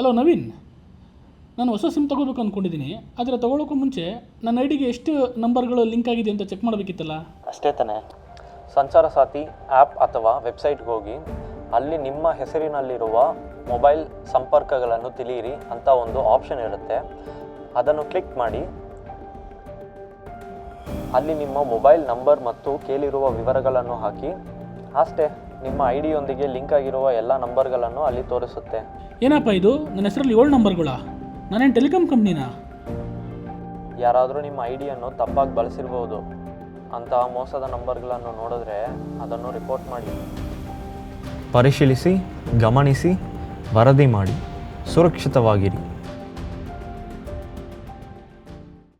Hello Naveen ನಾನು ಹೊಸ sim ತೊಗೋಬೇಕು ಅಂದ್ಕೊಂಡಿದ್ದೀನಿ ಆದರೆ ತೊಗೊಳೋಕ್ಕೂ ಮುಂಚೆ ನನ್ನ ಐ ಡಿಗೆ ಎಷ್ಟು ನಂಬರ್ಗಳು ಲಿಂಕ್ ಆಗಿದೆ ಅಂತ ಚೆಕ್ ಮಾಡಬೇಕಿತ್ತಲ್ಲ? ಅಷ್ಟೇ ತಾನೆ. ಸಂಚಾರ ಸಾಥಿ ಆ್ಯಪ್ ಅಥವಾ ವೆಬ್ಸೈಟ್ಗೆ ಹೋಗಿ, ಅಲ್ಲಿ ನಿಮ್ಮ ಹೆಸರಿನಲ್ಲಿರುವ ಮೊಬೈಲ್ ಸಂಪರ್ಕಗಳನ್ನು ತಿಳಿಯಿರಿ ಅಂತ ಒಂದು ಆಪ್ಷನ್ ಇರುತ್ತೆ. ಅದನ್ನು ಕ್ಲಿಕ್ ಮಾಡಿ. ಅಲ್ಲಿ ನಿಮ್ಮ ಮೊಬೈಲ್ ನಂಬರ್ ಮತ್ತು ಕೇಳಿರುವ ವಿವರಗಳನ್ನು ಹಾಕಿ. ಅಷ್ಟೇ ನಿಮ್ಮ ಐ ಡಿಯೊಂದಿಗೆ ಲಿಂಕ್ ಆಗಿರುವ ಎಲ್ಲ ನಂಬರ್ಗಳನ್ನು ಅಲ್ಲಿ ತೋರಿಸುತ್ತೆ. ಏನಪ್ಪ ಇದು? ನನ್ನ ಹೆಸರಲ್ಲಿ ಏಳು ನಂಬರ್ಗಳ? ನಾನೇನು ಟೆಲಿಕಾಂ ಕಂಪ್ನಿನಾ? ಯಾರಾದರೂ ನಿಮ್ಮ ಐ ಡಿಯನ್ನು ತಪ್ಪಾಗಿ ಬಳಸಿರ್ಬೋದು. ಅಂತ ಮೋಸದ ನಂಬರ್ಗಳನ್ನು ನೋಡಿದ್ರೆ ಅದನ್ನು ರಿಪೋರ್ಟ್ ಮಾಡಿ. ಪರಿಶೀಲಿಸಿ ಗಮನಿಸಿ ವರದಿ ಮಾಡಿ ಸುರಕ್ಷಿತವಾಗಿರಿ.